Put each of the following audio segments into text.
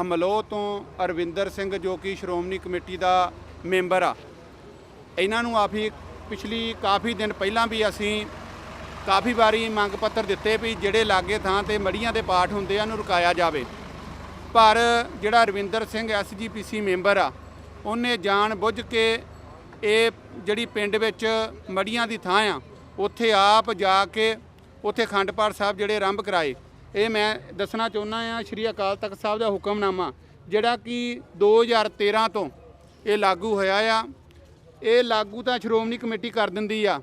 ਅਮਲੋ ਤੋਂ ਅਰਵਿੰਦਰ ਸਿੰਘ ਜੋ ਕਿ ਸ਼੍ਰੋਮਣੀ ਕਮੇਟੀ ਦਾ ਮੈਂਬਰ ਆ। ਇਹਨਾਂ ਨੂੰ ਆਫੀ ਪਿਛਲੀ ਕਾਫੀ ਦਿਨ ਪਹਿਲਾਂ ਵੀ ਅਸੀਂ ਕਾਫੀ ਵਾਰੀ ਮੰਗ ਪੱਤਰ ਦਿੱਤੇ ਵੀ ਜਿਹੜੇ ਲਾਗੇ ਥਾਂ ਤੇ ਮੜੀਆਂ ਦੇ ਪਾਠ ਹੁੰਦੇ ਆ, ਉਹਨੂੰ ਰੁਕਾਇਆ ਜਾਵੇ। ਪਰ ਜਿਹੜਾ ਅਰਵਿੰਦਰ ਸਿੰਘ ਐਸਜੀਪੀਸੀ ਮੈਂਬਰ ਆ, ਉਹਨੇ ਜਾਣ ਬੁੱਝ ਕੇ ਇਹ ਜਿਹੜੀ ਪਿੰਡ ਵਿੱਚ ਮੜੀਆਂ ਦੀ ਥਾਂ ਆ, ਉੱਥੇ ਆਪ ਜਾ ਕੇ ਉੱਥੇ ਖੰਡ ਪਾਠ ਸਾਹਿਬ ਜਿਹੜੇ ਆਰੰਭ ਕਰਾਏ। ਇਹ ਮੈਂ ਦੱਸਣਾ ਚਾਹੁੰਦਾ ਆ ਸ਼੍ਰੀ ਅਕਾਲ ਤਖਤ ਸਾਹਿਬ ਦਾ ਹੁਕਮਨਾਮਾ, ਜਿਹੜਾ ਕਿ 2013 ਤੋਂ ਇਹ ਲਾਗੂ ਹੋਇਆ ਆ। ਇਹ ਲਾਗੂ ਤਾਂ ਸ਼੍ਰੋਮਣੀ ਕਮੇਟੀ ਕਰ ਦਿੰਦੀ ਆ,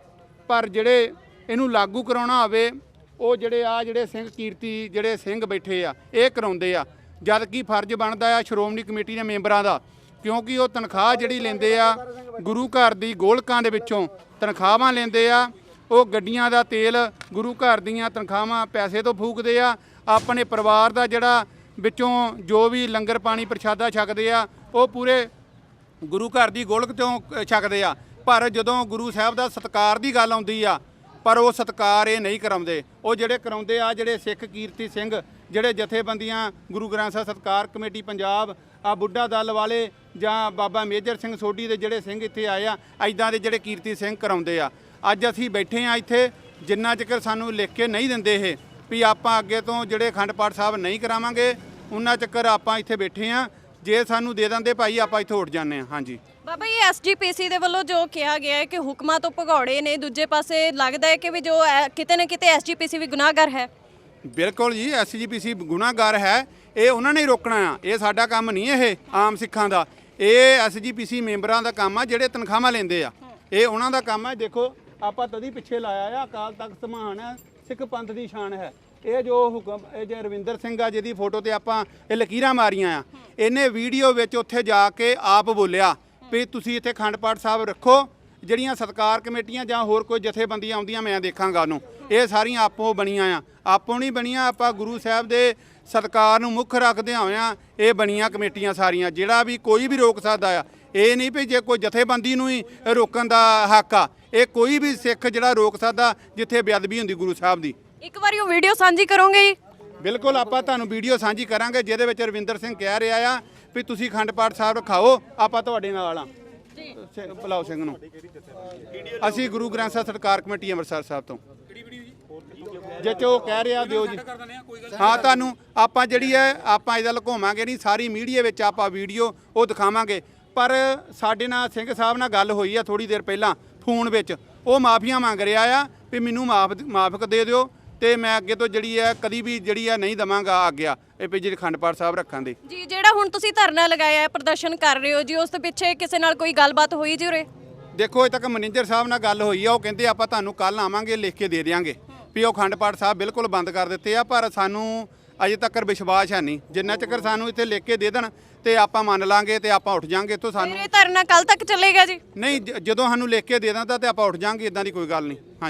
ਪਰ ਜਿਹੜੇ ਇਹਨੂੰ ਲਾਗੂ ਕਰਾਉਣਾ ਹੋਵੇ, ਉਹ ਜਿਹੜੇ ਆ ਜਿਹੜੇ ਸਿੰਘ ਕੀਰਤੀ, ਜਿਹੜੇ ਸਿੰਘ ਬੈਠੇ ਆ, ਇਹ ਕਰਾਉਂਦੇ ਆ। ਜਦ ਕਿ ਫਰਜ਼ ਬਣਦਾ ਆ ਸ਼੍ਰੋਮਣੀ ਕਮੇਟੀ ਦੇ ਮੈਂਬਰਾਂ ਦਾ, ਕਿਉਂਕਿ ਉਹ ਤਨਖਾਹ ਜਿਹੜੀ ਲੈਂਦੇ ਆ, ਗੁਰੂ ਘਰ ਦੀ ਗੋਲਕਾਂ ਦੇ ਵਿੱਚੋਂ ਤਨਖਾਹਾਂ ਲੈਂਦੇ ਆ ਉਹ ਗੱਡੀਆਂ ਦਾ ਤੇਲ ਗੁਰੂ ਘਰ ਦੀਆਂ ਤਨਖਾਹਾਂ ਪੈਸੇ ਤੋਂ ਫੂਕਦੇ ਆ ਆਪਣੇ ਪਰਿਵਾਰ ਦਾ ਜਿਹੜਾ ਵਿੱਚੋਂ ਜੋ ਵੀ ਲੰਗਰ ਪਾਣੀ ਪ੍ਰਸ਼ਾਦਾ ਛਕਦੇ ਆ ਉਹ ਪੂਰੇ ਗੁਰੂ ਘਰ ਦੀ ਗੋਲਕ ਤੋਂ ਅ, ਛਕਦੇ ਆ। ਪਰ ਜਦੋਂ ਗੁਰੂ ਸਾਹਿਬ ਦਾ ਸਤਕਾਰ ਦੀ ਗੱਲ ਆਉਂਦੀ ਆ ਪਰ ਉਹ ਸਤਕਾਰ ਇਹ ਨਹੀਂ ਕਰਾਉਂਦੇ। ਉਹ ਜਿਹੜੇ ਕਰਾਉਂਦੇ ਆ ਜਿਹੜੇ ਸਿੱਖ ਕੀਰਤੀ ਸਿੰਘ ਜਿਹੜੇ ਜਥੇਬੰਦੀਆਂ ਗੁਰੂ ਗ੍ਰੰਥ ਸਾਹਿਬ ਸਤਕਾਰ ਕਮੇਟੀ ਪੰਜਾਬ ਆ ਬੁੱਢਾ ਦਲ ਵਾਲੇ ਜਾਂ ਬਾਬਾ ਮੇਜਰ ਸਿੰਘ ਸੋਢੀ ਦੇ ਜਿਹੜੇ ਸਿੰਘ ਇੱਥੇ ਆਏ ਆ ਐਦਾਂ ਦੇ ਜਿਹੜੇ ਕੀਰਤੀ ਸਿੰਘ ਕਰਾਉਂਦੇ ਆ। ਅੱਜ ਅਸੀਂ ਬੈਠੇ ਆ ਇੱਥੇ ਜਿੰਨਾ ਚਿਰ ਸਾਨੂੰ ਲਿਖ ਕੇ ਨਹੀਂ ਦਿੰਦੇ ਇਹ ਵੀ ਆਪਾਂ ਅੱਗੇ ਤੋਂ ਜਿਹੜੇ ਅਖੰਡ ਪਾਠ ਸਾਹਿਬ ਨਹੀਂ ਕਰਾਵਾਂਗੇ ਉਹਨਾਂ ਚੱਕਰ ਆਪਾਂ ਇੱਥੇ ਬੈਠੇ ਆ ਜੇ ਸਾਨੂੰ ਦੇ ਦਿੰਦੇ ਭਾਈ ਆਪਾਂ ਇੱਥੋਂ ਉੱਠ ਜਾਂਦੇ ਆ ਹਾਂਜੀ। ਬਾਬਾ ਜੀ ਐਸਜੀਪੀਸੀ ਦੇ ਵੱਲੋਂ ਜੋ ਕਿਹਾ ਗਿਆ ਹੈ ਕਿ ਹੁਕਮਾਂ ਤੋਂ ਭਗੌੜੇ ਨੇ ਦੂਜੇ ਪਾਸੇ ਲੱਗਦਾ ਹੈ ਕਿ ਵੀ ਜੋ ਐ- ਕਿਤੇ ਨਾ ਕਿਤੇ ਐਸਜੀਪੀਸੀ ਵੀ ਗੁਨਾਹਗਰ ਹੈ। ਬਿਲਕੁਲ ਜੀ ਐਸਜੀਪੀਸੀ ਗੁਨਾਹਗਾਰ ਹੈ। ਇਹ ਉਹਨਾਂ ਨੇ ਹੀ ਰੋਕਣਾ ਆ। ਇਹ ਸਾਡਾ ਕੰਮ ਨਹੀਂ ਇਹ ਆਮ ਸਿੱਖਾਂ ਦਾ। ਇਹ ਐਸਜੀਪੀਸੀ ਮੈਂਬਰਾਂ ਦਾ ਕੰਮ ਆ ਜਿਹੜੇ ਤਨਖਾਹਾਂ ਲੈਂਦੇ ਆ। ਇਹ ਉਹਨਾਂ ਦਾ ਕੰਮ ਆ। ਦੇਖੋ ਆਪਾਂ ਤਦੀ ਪਿੱਛੇ ਲਾਇਆ ਆ, ਅਕਾਲ ਤਖਤ ਸਮਾਨ ਹੈ ਸਿੱਖ ਪੰਥ ਦੀ ਸ਼ਾਨ ਹੈ। ਇਹ ਜੋ ਹੁਕਮ, ਇਹ ਜੇ ਰਵਿੰਦਰ ਸਿੰਘ ਆ, ਜਿਹਦੀ ਫੋਟੋ ਤੇ ਆਪਾਂ ਇਹ ਲਕੀਰਾਂ ਮਾਰੀਆਂ ਆ, ਇਹਨੇ ਵੀਡੀਓ ਵਿੱਚ ਉੱਥੇ ਜਾ ਕੇ ਆਪ ਬੋਲਿਆ ਵੀ ਤੁਸੀਂ ਇੱਥੇ ਖੰਡ ਪਾਠ ਸਾਹਿਬ ਰੱਖੋ, ਜਿਹੜੀਆਂ ਸਤਕਾਰ ਕਮੇਟੀਆਂ ਜਾਂ ਹੋਰ ਕੋਈ ਜਥੇਬੰਦੀਆਂ ਆਉਂਦੀਆਂ, ਮੈਂ ਦੇਖਾਂਗਾ ਉਹਨੂੰ। ਇਹ ਸਾਰੀਆਂ ਆਪੋ ਬਣੀਆਂ ਆ। ਆਪੋ ਨਹੀਂ ਬਣੀਆਂ, ਆਪਾਂ ਗੁਰੂ ਸਾਹਿਬ ਦੇ ਸਤਕਾਰ ਨੂੰ ਮੁੱਖ ਰੱਖਦੇ ਹੋਇਆਂ ਇਹ ਬਣੀਆਂ ਕਮੇਟੀਆਂ ਸਾਰੀਆਂ, ਜਿਹੜਾ ਵੀ ਕੋਈ ਵੀ ਰੋਕ ਸਕਦਾ ਆ ਇਹ ਨਹੀਂ ਵੀ ਜੇ ਕੋਈ ਜਥੇਬੰਦੀ ਨੂੰ ਹੀ ਰੋਕਣ ਦਾ ਹੱਕ ਆ ਇਹ ਕੋਈ ਵੀ ਸਿੱਖ ਜਿਹੜਾ ਰੋਕ ਸਕਦਾ ਜਿੱਥੇ ਬੇਅਦਬੀ ਹੁੰਦੀ ਗੁਰੂ ਸਾਹਿਬ ਦੀ। ਇੱਕ ਵਾਰੀ ਉਹ ਵੀਡੀਓ ਸਾਂਝੀ ਕਰੋਗੇ ਜੀ? ਬਿਲਕੁਲ ਆਪਾਂ ਤੁਹਾਨੂੰ ਵੀਡੀਓ ਸਾਂਝੀ ਕਰਾਂਗੇ ਜਿਹਦੇ ਵਿੱਚ ਰਵਿੰਦਰ ਸਿੰਘ ਕਹਿ ਰਿਹਾ ਆ ਵੀ ਤੁਸੀਂ ਖੰਡ ਪਾਠ ਸਾਹਿਬ ਰਖਾਓ ਆਪਾਂ ਤੁਹਾਡੇ ਨਾਲ ਆ। ਜੀ। ਭਲਾਓ ਸਿੰਘ ਨੂੰ। ਅਸੀਂ ਗੁਰੂ ਗ੍ਰੰਥ ਸਾਹਿਬ ਸਰਕਾਰ ਕਮੇਟੀ ਅੰਮ੍ਰਿਤਸਰ ਸਾਹਿਬ ਤੋਂ। ਜੇ? ਚ ਉਹ ਕਹਿ ਰਿਹਾ ਦਿਓ ਜੀ। ਹਾਂ ਤੁਹਾਨੂੰ ਆਪਾਂ ਜਿਹੜੀ ਹੈ ਆਪਾਂ ਇਹਦਾ ਲੁਕਾਵਾਂਗੇ ਨਹੀਂ ਸਾਰੀ ਮੀਡੀਆ ਵਿੱਚ ਆਪਾਂ ਵੀਡੀਓ ਉਹ ਦਿਖਾਵਾਂਗੇ। ਪਰ ਸਾਡੇ ਨਾਲ ਸਿੰਘ ਸਾਹਿਬ ਨਾਲ ਗੱਲ ਹੋਈ ਆ ਥੋੜੀ ਦੇਰ ਪਹਿਲਾਂ ਫੋਨ ਵਿੱਚ। ਉਹ ਮਾਫੀਆਂ ਮੰਗ ਰਿਹਾ ਆ ਵੀ ਮੈਨੂੰ ਮਾਫ ਮਾਫਕ ਦੇ ਦਿਓ ਤੇ ਮੈਂ ਅੱਗੇ ਤੋਂ ਜਿਹੜੀ ਹੈ ਕਦੀ ਵੀ ਜਿਹੜੀ ਹੈ ਨਹੀਂ ਦਵਾਂਗਾ ਆਗਿਆ। ਇਹ ਵੀ ਜਿਹੜੀ ਖੰਡ ਪਾਠ ਸਾਹਿਬ ਰੱਖਣ ਦੀ। ਜੀ ਜਿਹੜਾ ਹੁਣ ਤੁਸੀਂ ਧਰਨਾ ਲਗਾਇਆ ਹੈ ਪ੍ਰਦਰਸ਼ਨ ਕਰ ਰਹੇ ਹੋ ਜੀ ਉਸ ਦੇ ਪਿੱਛੇ ਕਿਸੇ ਨਾਲ ਕੋਈ ਗੱਲਬਾਤ ਹੋਈ ਜੀ ਉਰੇ? ਦੇਖੋ ਅਜੇ ਤੱਕ ਮੈਨੇਜਰ ਸਾਹਿਬ ਨਾਲ ਗੱਲ ਹੋਈ ਆ ਉਹ ਕਹਿੰਦੇ ਆਪਾਂ ਤੁਹਾਨੂੰ ਕੱਲ ਆਵਾਂਗੇ ਲਿਖ ਕੇ ਦੇ ਦਿਆਂਗੇ। ਵੀ ਉਹ ਖੰਡ ਪਾਠ ਸਾਹਿਬ ਬਿਲਕੁਲ ਬੰਦ ਕਰ ਦਿੱਤੇ ਆ ਪਰ ਸਾਨੂੰ ਅਜੇ ਤੱਕ ਵਿਸ਼ਵਾਸ ਹੈ ਨਹੀਂ। ਜਿੰਨਾ ਚਿਰ ਸਾਨੂੰ ਇੱਥੇ ਲਿਖ ਕੇ ਦੇ ਦੇਣ ਤੇ ਆਪਾਂ ਮੰਨ ਲਾਂਗੇ ਤੇ ਆਪਾਂ ਉੱਠ ਜਾਾਂਗੇ ਇੱਥੋਂ ਸਾਨੂੰ ਇਹ ਧਰਨਾ ਕੱਲ ਤੱਕ ਚੱਲੇਗਾ ਜੀ? ਨਹੀਂ ਜ- ਜਦੋਂ ਸਾਨੂੰ ਲਿਖ ਕੇ ਦੇ ਦਿੰਦਾ ਤੇ ਆਪਾਂ ਉੱਠ ਜਾਾਂਗੇ ਇਦਾਂ ਦੀ ਕੋਈ ਗੱਲ ਨਹੀਂ। ਹਾਂਜੀ।